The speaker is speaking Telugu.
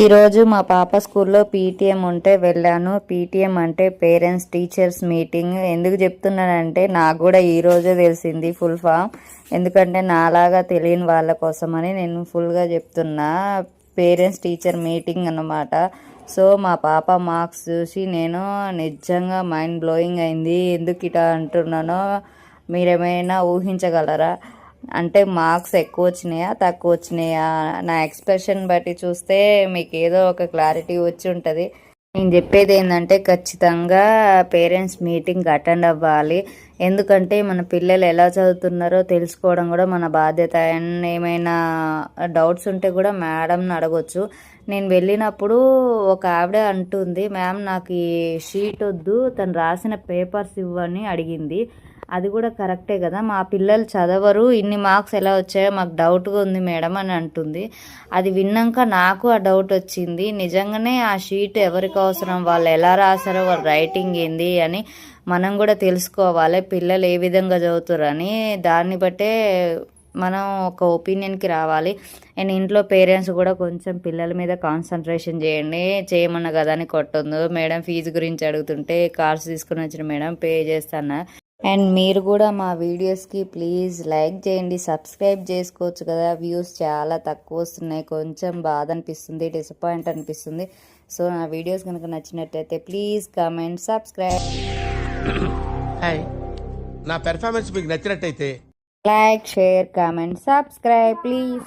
ఈరోజు మా పాప స్కూల్లో పీటీఎం ఉంటే వెళ్ళాను. పీటీఎం అంటే పేరెంట్స్ టీచర్స్ మీటింగ్. ఎందుకు చెప్తున్నానంటే నాకు కూడా ఈరోజే తెలిసింది ఫుల్ ఫామ్. ఎందుకంటే నాలాగా తెలియని వాళ్ళ కోసమని నేను ఫుల్గా చెప్తున్నా. పేరెంట్స్ టీచర్ మీటింగ్ అన్నమాట. సో మా పాప మార్క్స్ చూసి నేను నిజంగా మైండ్ బ్లోయింగ్ అయింది. ఎందుకు ఇట అంటున్నానో మీరేమైనా ఊహించగలరా? అంటే మార్క్స్ ఎక్కువ వచ్చినాయా తక్కువ వచ్చినాయా నా ఎక్స్ప్రెషన్ బట్టి చూస్తే మీకు ఏదో ఒక క్లారిటీ వచ్చి ఉంటుంది నేను చెప్పేది ఏంటంటే ఖచ్చితంగా పేరెంట్స్ మీటింగ్ అటెండ్ అవ్వాలి. ఎందుకంటే మన పిల్లలు ఎలా చదువుతున్నారో తెలుసుకోవడం కూడా మన బాధ్యత. అండ్ ఏమైనా డౌట్స్ ఉంటే కూడా మేడంని అడగొచ్చు. నేను వెళ్ళినప్పుడు ఒక ఆవిడ అంటుంది మ్యామ్ నాకు ఈ షీట్ వద్దు. తను రాసిన పేపర్స్ ఇవ్వని అడిగింది. అది కూడా కరెక్టే కదా. మా పిల్లలు చదవరు. ఇన్ని మార్క్స్ ఎలా వచ్చాయో మాకు డౌట్గా ఉంది మేడం అని అంటుంది. అది విన్నాక నాకు ఆ డౌట్ వచ్చింది. నిజంగానే ఆ షీట్ ఎవరికి అవసరం? వాళ్ళు ఎలా రాశారో వాళ్ళ రైటింగ్ ఏంది అని మనం కూడా తెలుసుకోవాలి. పిల్లలు ఏ విధంగా చదువుతారని దాన్ని బట్టే మనం ఒక ఒపీనియన్కి రావాలి. అండ్ ఇంట్లో పేరెంట్స్ కూడా కొంచెం పిల్లల మీద కాన్సన్ట్రేషన్ చేయండి. చేయమన్న కదా అని కొట్టొద్దు. మేడం ఫీజు గురించి అడుగుతుంటే కార్స్ తీసుకుని వచ్చిన మేడం పే చేస్తాను. అండ్ మీరు కూడా మా వీడియోస్కి ప్లీజ్ లైక్ చేయండి సబ్స్క్రైబ్ చేసుకోవచ్చు కదా. వ్యూస్ చాలా తక్కువ వస్తున్నాయి. కొంచెం బాధ అనిపిస్తుంది డిసప్పాయింట్ అనిపిస్తుంది. సో నా వీడియోస్ కనుక నచ్చినట్టయితే ప్లీజ్ కమెంట్ సబ్స్క్రైబ్. నా పెర్ఫార్మెన్స్ మీకు నచ్చినట్టయితే like share comment subscribe please.